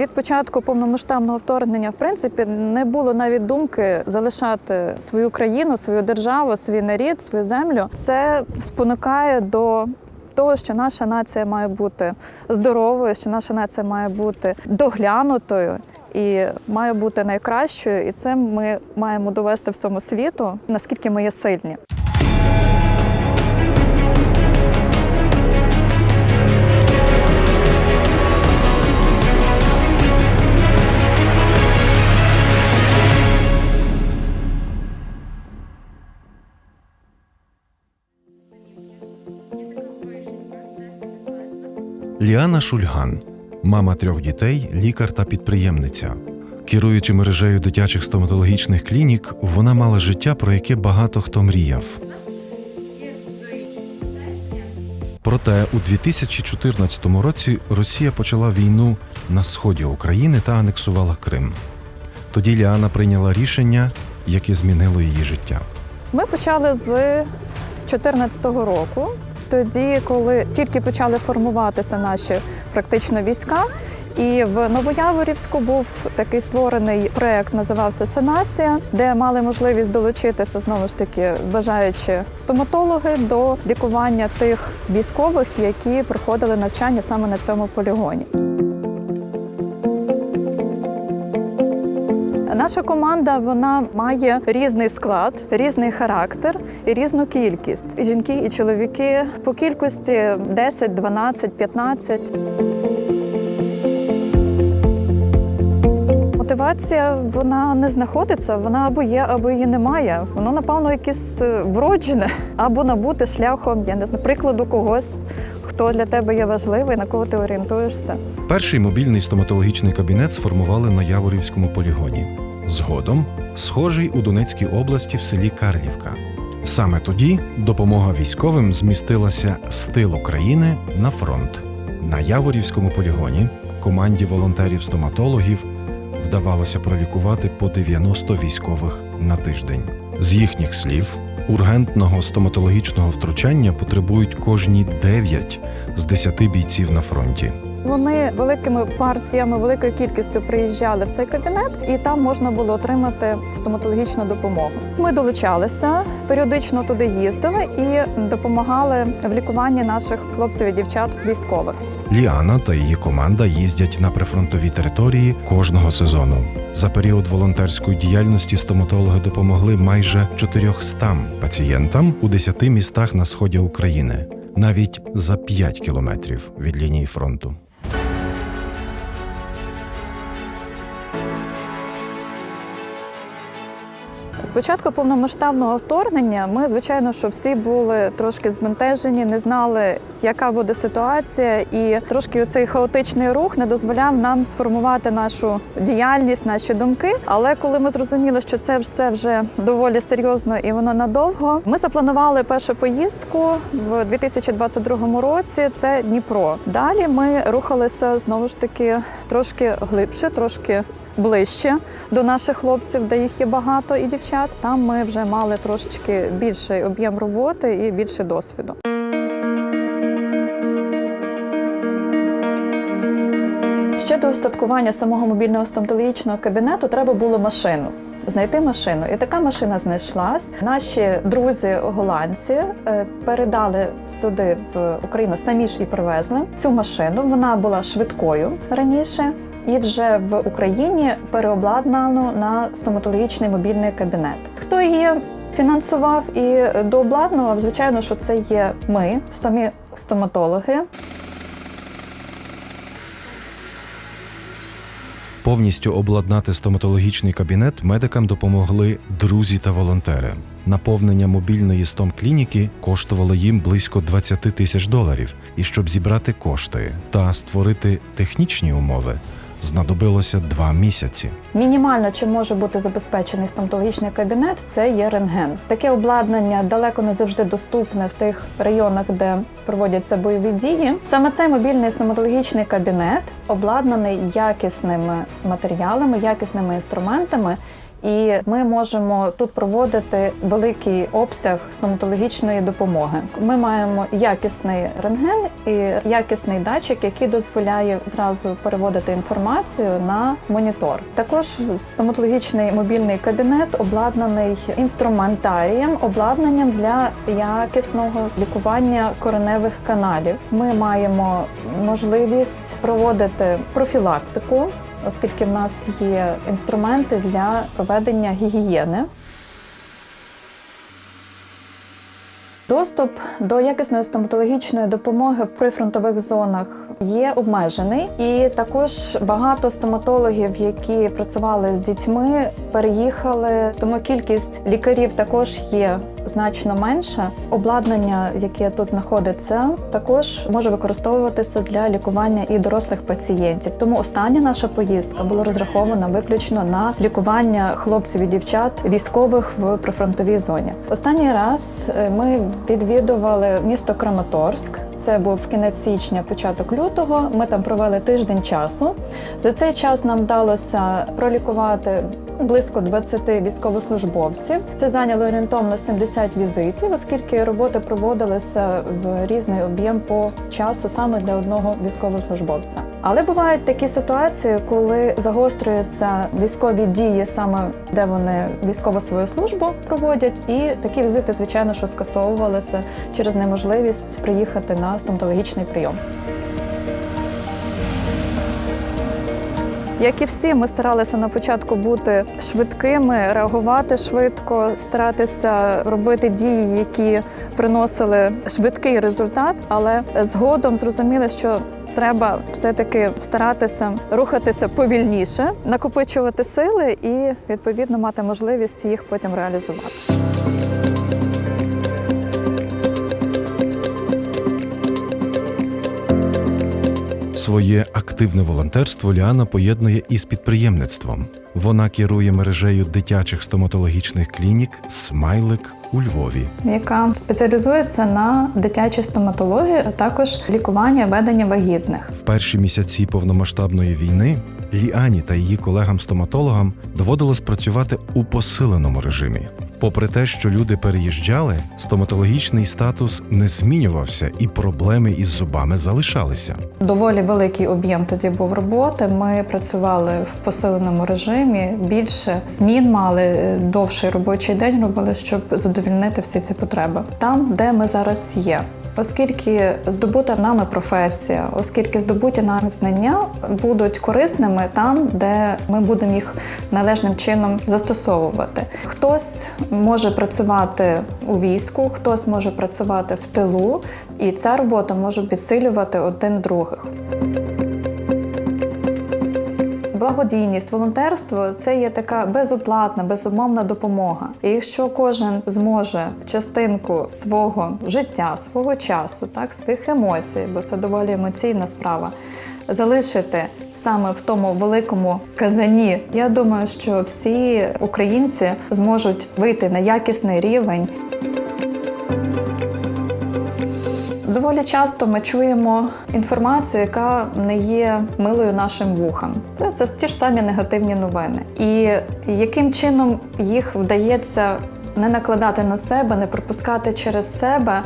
Від початку повномасштабного вторгнення, в принципі, не було навіть думки залишати свою країну, свою державу, свій нарід, свою землю. Це спонукає до того, що наша нація має бути здоровою, що наша нація має бути доглянутою. І має бути найкращою, і це ми маємо довести всьому світу, наскільки ми є сильні. Ліана Шульган, мама трьох дітей, лікар та підприємниця. Керуючи мережею дитячих стоматологічних клінік, вона мала життя, про яке багато хто мріяв. Проте у 2014 році Росія почала війну на сході України та анексувала Крим. Тоді Ліана прийняла рішення, яке змінило її життя. Ми почали з 2014 року, тоді, коли тільки почали формуватися наші практично війська. І в Новояворівську був такий створений проект, називався Санація, де мали можливість долучитися знову ж таки бажаючи стоматологи до лікування тих військових, які проходили навчання саме на цьому полігоні. Наша команда вона має різний склад, різний характер і різну кількість. І жінки, і чоловіки по кількості 10, 12, 15. Мотивація вона не знаходиться, вона або є, або її немає. Воно, напевно, якесь е, вроджене, або набути шляхом, я не знаю, прикладу когось, хто для тебе є важливий, на кого ти орієнтуєшся. Перший мобільний стоматологічний кабінет сформували на Яворівському полігоні. Згодом схожий у Донецькій області в селі Карлівка. Саме тоді допомога військовим змістилася з тилу країни на фронт. На Яворівському полігоні команді волонтерів-стоматологів вдавалося пролікувати по 90 військових на тиждень. З їхніх слів, ургентного стоматологічного втручання потребують кожні 9 з 10 бійців на фронті. Вони великими партіями, великою кількістю приїжджали в цей кабінет, і там можна було отримати стоматологічну допомогу. Ми долучалися, періодично туди їздили і допомагали в лікуванні наших хлопців і дівчат військових. Ліана та її команда їздять на прифронтові території кожного сезону. За період волонтерської діяльності стоматологи допомогли майже 400 пацієнтам у 10 містах на сході України, навіть за 5 кілометрів від лінії фронту. Початку повномасштабного вторгнення ми, звичайно, що всі були трошки збентежені, не знали, яка буде ситуація, і трошки цей хаотичний рух не дозволяв нам сформувати нашу діяльність, наші думки. Але коли ми зрозуміли, що це все вже доволі серйозно і воно надовго, ми запланували першу поїздку в 2022 році. Це Дніпро. Далі ми рухалися знову ж таки трошки глибше, трошки ближче до наших хлопців, де їх є багато і дівчат. Там ми вже мали трошечки більший об'єм роботи і більше досвіду. Ще до устаткування самого мобільного стоматологічного кабінету треба було машину. Знайти машину, і така машина знайшлась. Наші друзі голландці е, передали сюди в Україну самі ж і привезли цю машину. Вона була швидкою раніше, і вже в Україні переобладнано на стоматологічний мобільний кабінет. Хто її фінансував і дообладнував? Звичайно, що це є ми, самі стоматологи. Повністю обладнати стоматологічний кабінет медикам допомогли друзі та волонтери. Наповнення мобільної стомклініки коштувало їм близько 20 тисяч доларів. І щоб зібрати кошти та створити технічні умови, знадобилося два місяці. Мінімально чим може бути забезпечений стоматологічний кабінет, це є рентген. Таке обладнання далеко не завжди доступне в тих районах, де проводяться бойові дії. Саме цей мобільний стоматологічний кабінет обладнаний якісними матеріалами, якісними інструментами. І ми можемо тут проводити великий обсяг стоматологічної допомоги. Ми маємо якісний рентген і якісний датчик, який дозволяє зразу переводити інформацію на монітор. Також стоматологічний мобільний кабінет обладнаний інструментарієм, обладнанням для якісного лікування кореневих каналів. Ми маємо можливість проводити профілактику, оскільки в нас є інструменти для проведення гігієни. Доступ до якісної стоматологічної допомоги в прифронтових зонах є обмежений, і також багато стоматологів, які працювали з дітьми, переїхали. Тому кількість лікарів також є значно менша. Обладнання, яке тут знаходиться, також може використовуватися для лікування і дорослих пацієнтів. Тому остання наша поїздка була розрахована виключно на лікування хлопців і дівчат військових в прифронтовій зоні. Останній раз е, ми відвідували місто Краматорськ. Це був кінець січня, початок лютого. Ми там провели тиждень часу. За цей час нам вдалося пролікувати близько 20 військовослужбовців. Це зайняло орієнтовно 70 візитів, оскільки роботи проводилися в різний об'єм по часу саме для одного військовослужбовця. Але бувають такі ситуації, коли загострюються військові дії, саме де вони військову свою службу проводять, і такі візити, звичайно, що скасовувалися через неможливість приїхати на стоматологічний прийом. Як і всі, ми старалися на початку бути швидкими, реагувати швидко, старатися робити дії, які приносили швидкий результат, але згодом зрозуміли, що треба все-таки старатися рухатися повільніше, накопичувати сили і відповідно мати можливість їх потім реалізувати. Своє активне волонтерство Ліана поєднує із підприємництвом. Вона керує мережею дитячих стоматологічних клінік Смайлик у Львові. яка спеціалізується на дитячій стоматології, а також лікування ведення вагітних. В перші місяці повномасштабної війни Ліані та її колегам-стоматологам доводилось працювати у посиленому режимі. Попри те, що люди переїжджали, стоматологічний статус не змінювався, і проблеми із зубами залишалися. Доволі великий об'єм тоді був роботи. Ми працювали в посиленому режимі. Більше змін мали е, довший робочий день робили, щоб задовільнити всі ці потреби там, де ми зараз є. Оскільки здобута нами професія, оскільки здобуті нами знання будуть корисними там, де ми будемо їх належним чином застосовувати. Хтось може працювати у війську, хтось може працювати в тилу, і ця робота може підсилювати один других. Благодійність, волонтерство це є така безоплатна, безумовна допомога. І якщо кожен зможе частинку свого життя, свого часу, так своїх емоцій, бо це доволі емоційна справа. Залишити саме в тому великому казані, я думаю, що всі українці зможуть вийти на якісний рівень. Доволі часто ми чуємо інформацію, яка не є милою нашим вухам. Це ті ж самі негативні новини. І яким чином їх вдається не накладати на себе, не пропускати через себе.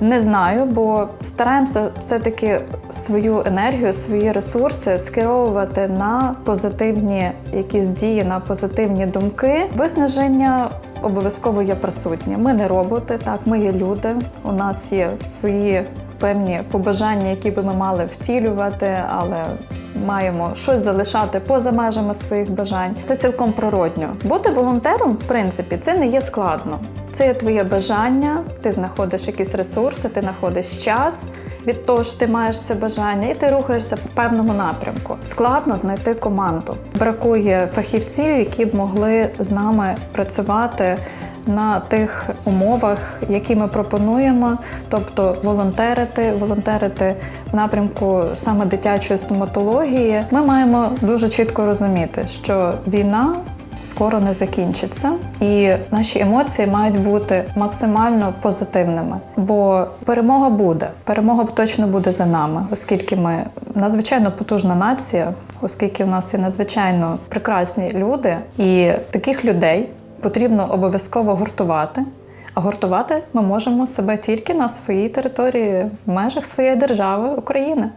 Не знаю, бо стараємося все-таки свою енергію, свої ресурси скеровувати на позитивні якісь дії, на позитивні думки. Виснаження обов'язково є присутнє. Ми не роботи, так ми є люди. У нас є свої певні побажання, які би ми мали втілювати, але маємо щось залишати поза межами своїх бажань. Це цілком природньо. Бути волонтером, в принципі, це не є складно. Це є твоє бажання, ти знаходиш якісь ресурси, ти знаходиш час від того, що ти маєш це бажання, і ти рухаєшся по певному напрямку. Складно знайти команду. Бракує фахівців, які б могли з нами працювати. На тих умовах, які ми пропонуємо, тобто волонтерити, волонтерити в напрямку саме дитячої стоматології, ми маємо дуже чітко розуміти, що війна скоро не закінчиться, і наші емоції мають бути максимально позитивними. Бо перемога буде. Перемога точно буде за нами, оскільки ми надзвичайно потужна нація, оскільки в нас є надзвичайно прекрасні люди, і таких людей потрібно обов'язково гуртувати. А гуртувати ми можемо себе тільки на своїй території, в межах своєї держави України.